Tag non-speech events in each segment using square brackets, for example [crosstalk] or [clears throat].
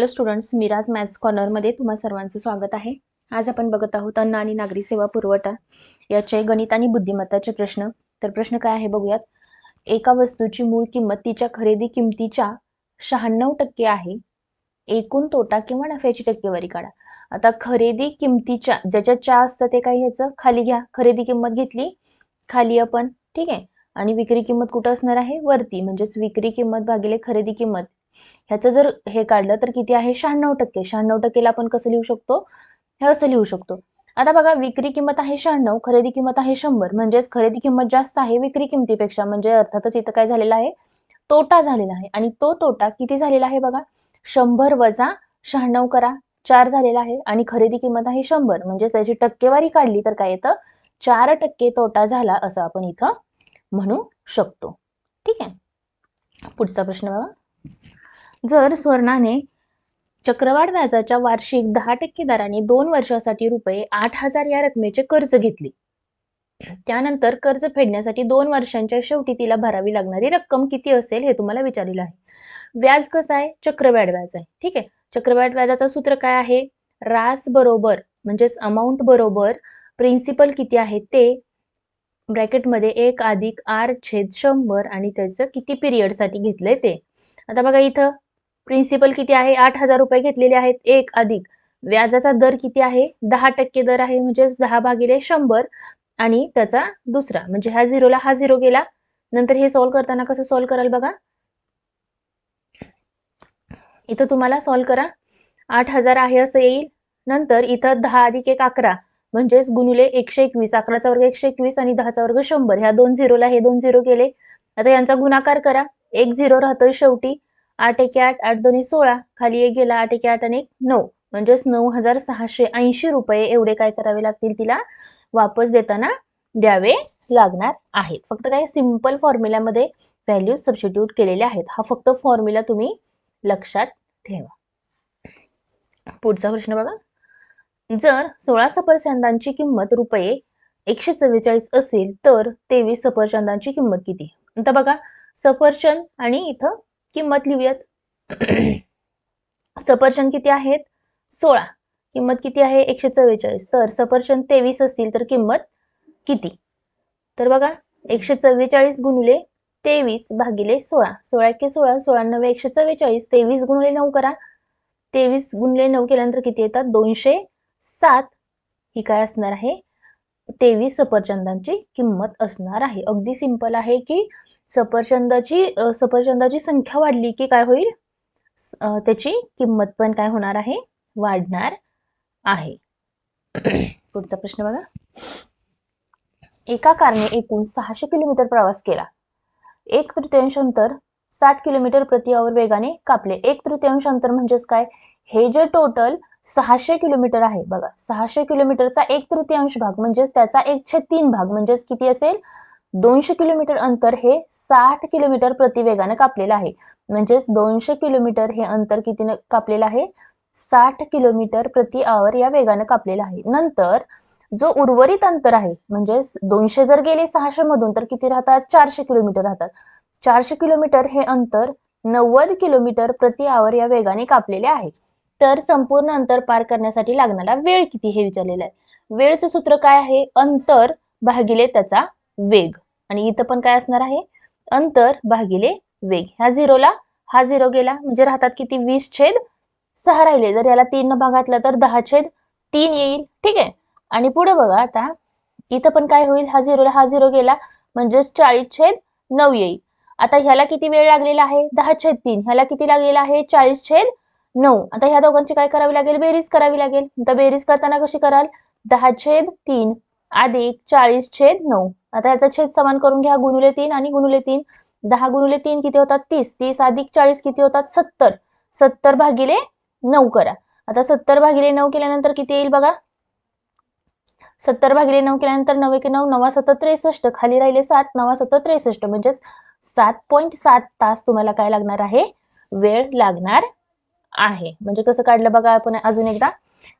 Hello students Miraj maths कॉर्नरमध्ये तुम्हा सर्वांचं स्वागत आहे. आज आपण बघत आहोत अन्न आणि नागरी सेवा पुरवठा याचे गणित आणि बुद्धिमत्ताचे प्रश्न. तर प्रश्न काय आहे बघूयात. एका वस्तूची मूळ किंमत तिच्या खरेदी किमतीच्या शहाण्णव टक्के आहे. एकूण तोटा किंवा नफ्याची टक्केवारी काढा. आता खरेदी किमतीच्या ज्याच्या चा असतं ते काय ह्याचं खाली घ्या. खरेदी किंमत घेतली खाली आपण ठीक आहे. आणि विक्री किंमत कुठं असणार आहे? वरती. म्हणजेच विक्री किंमत भागिले खरेदी किंमत. ह्याचं जर हे काढलं तर किती आहे? शहाण्णव टक्के. शहाण्णव टक्केला आपण कसं लिहू शकतो? हे असं लिहू शकतो. आता बघा विक्री किंमत आहे शहाण्णव खरेदी किंमत आहे शंभर. म्हणजेच खरेदी किंमत जास्त आहे विक्री किमतीपेक्षा. म्हणजे अर्थातच इथं काय झालेलं आहे? तोटा झालेला आहे. आणि तो तोटा किती झालेला आहे बघा? शंभर वजा शहाण्णव करा. चार झालेला आहे आणि खरेदी किंमत आहे शंभर. म्हणजेच त्याची टक्केवारी काढली तर काय येतं? चार टक्के तोटा झाला असं आपण इथं म्हणू शकतो. ठीक आहे? पुढचा प्रश्न बघा. जर स्वर्णाने चक्रवाढ व्याजाच्या वार्षिक दहा टक्के दराने दोन वर्षासाठी रुपये आठ हजार या रकमेचे कर्ज घेतले. त्यानंतर कर्ज फेडण्यासाठी दोन वर्षांच्या शेवटी तिला भरावी लागणारी रक्कम किती असेल हे तुम्हाला विचारलेलं आहे. व्याज कसं आहे? चक्रवाढ व्याज आहे. ठीक आहे? चक्रवाढ व्याजाचं सूत्र काय आहे? रास बरोबर म्हणजेच अमाऊंट बरोबर प्रिन्सिपल किती आहे? ते ब्रॅकेटमध्ये एक अधिक आर छेद शंभर आणि त्याचं किती पिरियडसाठी घेतलंय ते. आता बघा इथं प्रिन्सिपल किती आहे? आठ हजार रुपये घेतलेले आहेत. एक अधिक. व्याजाचा दर किती आहे? दहा टक्के दर आहे म्हणजेच दहा भागिले शंभर. आणि त्याचा दुसरा म्हणजे ह्या झिरोला हा झिरो गेला. नंतर हे सॉल्व्ह करताना कसं सॉल्व्ह कराल बघा? इथं तुम्हाला सॉल्व्ह करा. आठ हजार आहे असं येईल. नंतर इथं दहा अधिक एक अकरा म्हणजेच गुणुले एकशे एकवीस. अकराचा वर्ग एकशे एकवीस आणि दहाचा वर्ग शंभर. ह्या दोन झिरोला हे दोन झिरो गेले. आता यांचा गुणाकार करा. एक झिरो राहतोय शेवटी. आठ एके आठ आठ दोन्ही सोळा. खाली एक गेला आठ एके आठ आणि एक नऊ. म्हणजेच नऊ हजार सहाशे ऐंशी रुपये एवढे काय करावे लागतील तिला? वापस देताना द्यावे लागणार आहेत. फक्त काय सिंपल फॉर्म्युल्यामध्ये व्हॅल्यू सबस्टिट्यूट केलेले आहेत. हा फक्त फॉर्म्युला तुम्ही लक्षात ठेवा. पुढचा प्रश्न बघा. जर सोळा सफरचंदांची किंमत रुपये एकशे चव्वेचाळीस असेल तर तेवीस सफरचंदांची किंमत किती? आता बघा सफरचंद आणि इथं किंमत लिहूयात. [clears throat] सफरचंद किती आहेत? सोळा. किंमत किती आहे? एकशे चव्वेचाळीस. तर सफरचंद तेवीस असतील तर किंमत किती? तर बघा एकशे चव्वेचाळीस गुणुले तेवीस भागिले सोळा. सोळा एके सोळा सोळा नव्हे एकशे चव्वेचाळीस. तेवीस गुणुले नऊ करा. तेवीस गुणले नऊ केल्यानंतर किती येतात? दोनशे सात. ही काय असणार आहे? तेवीस सफरचंदांची किंमत असणार आहे. अगदी सिंपल आहे की सफरचंदाची सफरचंदाची संख्या वाढली की काय होईल? त्याची किंमत पण काय होणार आहे? वाढणार आहे. [clears throat] पुढचा प्रश्न बघा. एका कारने एकूण सहाशे किलोमीटर प्रवास केला. एक तृतीयांश अंतर साठ किलोमीटर प्रति आवर वेगाने कापले. एक तृतीयांश अंतर म्हणजेच काय? हे जे टोटल सहाशे किलोमीटर आहे बघा. सहाशे किलोमीटरचा एक तृतीयांश भाग म्हणजेच त्याचा एक छेद तीन भाग म्हणजेच किती असेल? दोनशे किलोमीटर अंतर हे साठ किलोमीटर प्रति वेगाने कापलेलं आहे. म्हणजेच दोनशे किलोमीटर हे अंतर कितीनं कापलेलं आहे? साठ किलोमीटर प्रति आवर या वेगाने कापलेलं आहे. नंतर जो उर्वरित अंतर आहे म्हणजे दोनशे जर गेले सहाशे मधून तर किती राहतात? चारशे किलोमीटर राहतात. चारशे किलोमीटर हे अंतर नव्वद किलोमीटर प्रति आवर या वेगाने कापलेले आहे. तर संपूर्ण अंतर पार करण्यासाठी लागणारा वेळ किती हे विचारलेलं आहे. वेळचं सूत्र काय आहे? अंतर भागिले त्याचा वेग. आणि इथं पण काय असणार आहे? अंतर भागिले वेग. ह्या झिरोला हा झिरो गेला म्हणजे राहतात किती? वीस छेद सहा राहिले. जर याला तीन न घातला तर दहा छेद तीन येईल. ठीक आहे? आणि पुढे बघा आता इथं पण काय होईल? हा झिरोला हा झिरो गेला म्हणजेच चाळीस छेद नऊ येईल. आता ह्याला किती वेळ लागलेला आहे? दहा छेद तीन. ह्याला किती लागलेला आहे? चाळीस छेद नऊ. आता ह्या दोघांची काय करावी लागेल? बेरीज करावी लागेल. तर बेरीज करताना कशी कराल? दहा छेद तीन. अधिक चाळीस छेद नऊ. आता याचा छेद समान करून घ्या गुणुले तीन आणि गुणुले तीन. दहा गुणुले तीन किती होतात? तीस. तीस अधिक चाळीस किती होतात? सत्तर. सत्तर भागिले नऊ करा. आता सत्तर भागिले नऊ केल्यानंतर किती येईल बघा? सत्तर भागिले नऊ केल्यानंतर नऊ एक नऊ नवा सतत त्रेसष्ट. खाली राहिले सात नवा सतत त्रेसष्ट. म्हणजेच सात पॉईंट सात तास तुम्हाला काय लागणार आहे? वेळ लागणार आहे. म्हणजे कसं काढलं बघा आपण अजून एकदा?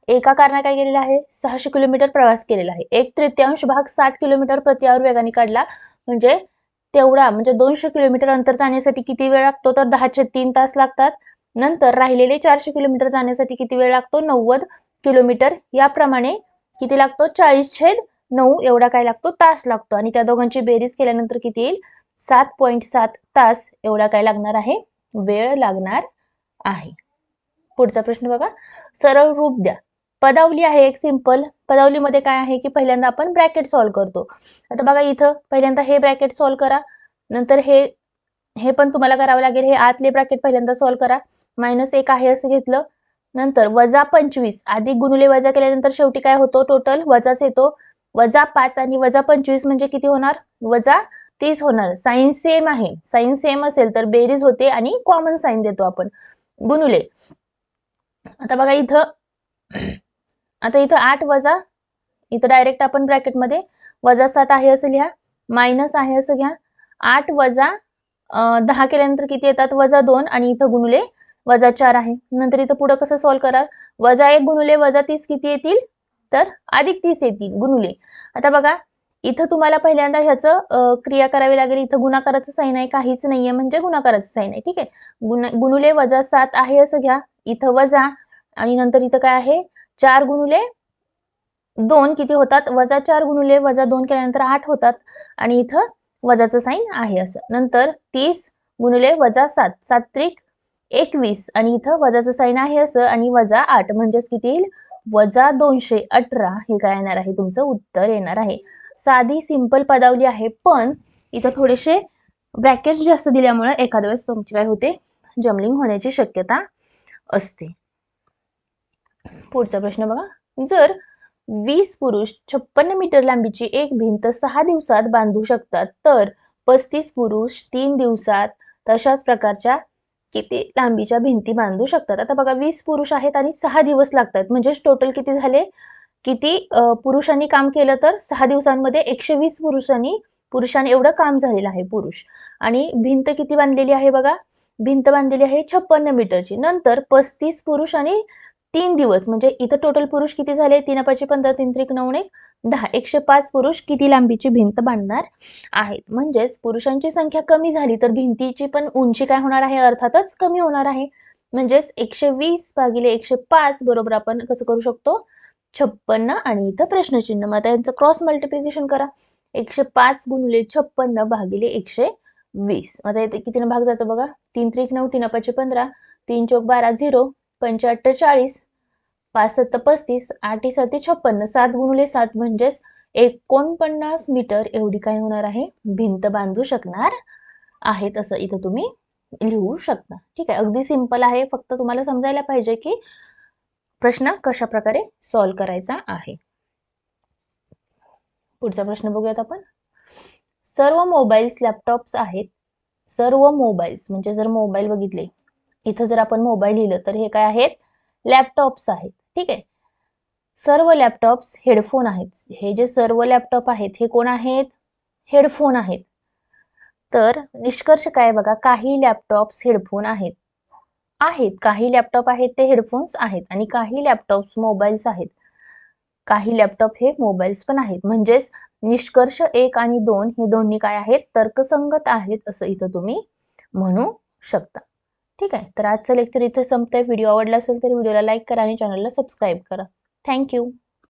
एका कारणाने काय केलेलं आहे? सहाशे किलोमीटर प्रवास केलेला आहे. एक तृतीयांश भाग साठ किलोमीटर प्रति आवर वेगाने काढला. म्हणजे तेवढा म्हणजे दोनशे किलोमीटर अंतर जाण्यासाठी किती वेळ लागतो? तर दहाचे तीन तास लागतात. नंतर राहिलेले चारशे किलोमीटर जाण्यासाठी किती वेळ लागतो? नव्वद किलोमीटर. याप्रमाणे किती लागतो? चाळीस छेद नऊ एवढा काय लागतो? तास लागतो. आणि त्या दोघांची बेरीज केल्यानंतर किती येईल? सात पॉईंट सात तास एवढा काय लागणार आहे? वेळ लागणार आहे. पुढचा प्रश्न बघा. सरळ रूप द्या. पदावली आहे एक सिंपल पदावलीमध्ये काय आहे की पहिल्यांदा आपण ब्रॅकेट सॉल्व्ह करतो. आता बघा इथं पहिल्यांदा हे ब्रॅकेट सॉल्व्ह करा. नंतर हे हे पण तुम्हाला करावं लागेल. हे आतले ब्रॅकेट पहिल्यांदा सॉल्व्ह करा. मायनस एक आहे असं घेतलं. नंतर वजा पंचवीस. अधिक गुणुले वजा केल्यानंतर शेवटी काय होतो? टोटल वजाच येतो. वजा पाच आणि वजा पंचवीस म्हणजे किती होणार? वजा तीस होणार. साईन सेम आहे. साईन सेम असेल तर बेरीज होते आणि कॉमन साईन देतो आपण. गुणुले. आता बघा इथं आता इथं आठ वजा इथं डायरेक्ट आपण ब्रॅकेटमध्ये वजा सात आहे असं लिहा मायनस आहे असं घ्या. आठ वजा दहा केल्यानंतर किती येतात? वजा दोन आणि इथं गुणुले वजा चार आहे. नंतर इथं पुढं कसं सॉल्व्ह कराल? वजा एक गुणुले वजा तीस किती येतील? तर अधिक तीस येतील गुणुले. आता बघा इथं तुम्हाला पहिल्यांदा ह्याचं क्रिया करावी लागेल. इथं गुणाकाराचं साईन आहे काहीच नाहीये. म्हणजे गुणाकाराचं साईन आहे. ठीक आहे? गुण गुणुले वजा सात आहे असं घ्या. इथं वजा आणि नंतर इथं काय आहे? चार गुणुले दोन किती होतात? वजा चार गुणुले वजा दोन केल्यानंतर आठ होतात. आणि इथं वजाचं साईन आहे असं. नंतर तीस गुणुले वजा सात. सात त्रिक एकवीस. आणि इथं वजाचं साईन आहे असं. आणि वजा आठ. म्हणजेच किती येईल? वजा दोनशे अठरा. हे काय येणार आहे? तुमचं उत्तर येणार आहे. साधी सिंपल पदावली आहे. पण इथं थोडेसे ब्रॅकेट जास्त दिल्यामुळे एखाद्या वेळेस तुमची काय होते? जमलिंग होण्याची शक्यता असते. पुढचा प्रश्न बघा. जर वीस पुरुष छप्पन्न मीटर लांबीची एक भिंत सहा दिवसात बांधू शकतात तर पस्तीस पुरुष तीन दिवसात तशाच प्रकारच्या किती लांबीच्या भिंती बांधू शकतात. आता बघा वीस पुरुष आहेत आणि सहा दिवस लागतात. म्हणजेच टोटल किती झाले? किती पुरुषांनी काम केलं तर सहा दिवसांमध्ये एकशे वीस पुरुषांनी पुरुषांनी एवढं काम झालेलं आहे पुरुष. आणि भिंत किती बांधलेली आहे बघा? भिंत बांधलेली आहे छप्पन्न मीटरची. नंतर पस्तीस पुरुष आणि तीन दिवस म्हणजे इथं टोटल पुरुष किती झाले? तीन पाचशे पंधरा तीन त्रिक नऊ एक दहा. एकशे पाच पुरुष किती लांबीची भिंत बांधणार आहेत? म्हणजेच पुरुषांची संख्या कमी झाली तर भिंतीची पण उंची काय होणार आहे? अर्थातच कमी होणार आहे. म्हणजेच एकशे वीस भागिले एकशे पाच बरोबर आपण कसं करू शकतो? छप्पन्न आणि इथं प्रश्नचिन्ह. मग आता यांचं क्रॉस मल्टिप्लिकेशन करा. एकशे पाच गुणले छप्पन्न भागिले एकशे वीस. आता इथे कितीनं भाग जातो बघा? तीन त्रिक नऊ तीन पाचशे पंधरा तीन चौक बारा झिरो पंच्याहत्तर चाळीस पाच सत्त पस्तीस आठ सत्ते छप्पन्न. सात गुणुले सात म्हणजेच एकोणपन्नास मीटर एवढी काय होणार आहे? भिंत बांधू शकणार आहेत असं इथं तुम्ही लिहू शकता. ठीक आहे? अगदी सिंपल आहे. फक्त तुम्हाला समजायला पाहिजे की प्रश्न कशा प्रकारे सॉल्व्ह करायचा आहे. पुढचा प्रश्न बघूयात आपण. सर्व मोबाईल्स लॅपटॉप्स आहेत. सर्व मोबाईल्स म्हणजे जर मोबाईल बघितले इथं जर आपण मोबाईल लिहिलं तर हे काय आहेत? लॅपटॉप्स आहेत. ठीक आहे? सर्व लॅपटॉप्स हेडफोन आहेत. हे जे सर्व लॅपटॉप आहेत हे कोण आहेत? हेडफोन आहेत. तर निष्कर्ष काय बघा? काही लॅपटॉप्स हेडफोन आहेत. आहेत. काही लॅपटॉप आहेत ते हेडफोन्स आहेत. आणि काही लॅपटॉप्स मोबाईल्स आहेत. काही लॅपटॉप हे मोबाईल्स पण आहेत. म्हणजेच निष्कर्ष एक आणि दोन हे दोन्ही काय आहेत? तर्कसंगत आहेत असं इथं तुम्ही म्हणू शकता. ठीक आहे? तर आजचं लेक्चर इथे संपतंय. व्हिडिओ आवडला असेल तर व्हिडिओला लाईक करा आणि चॅनलला सबस्क्राईब करा. थँक्यू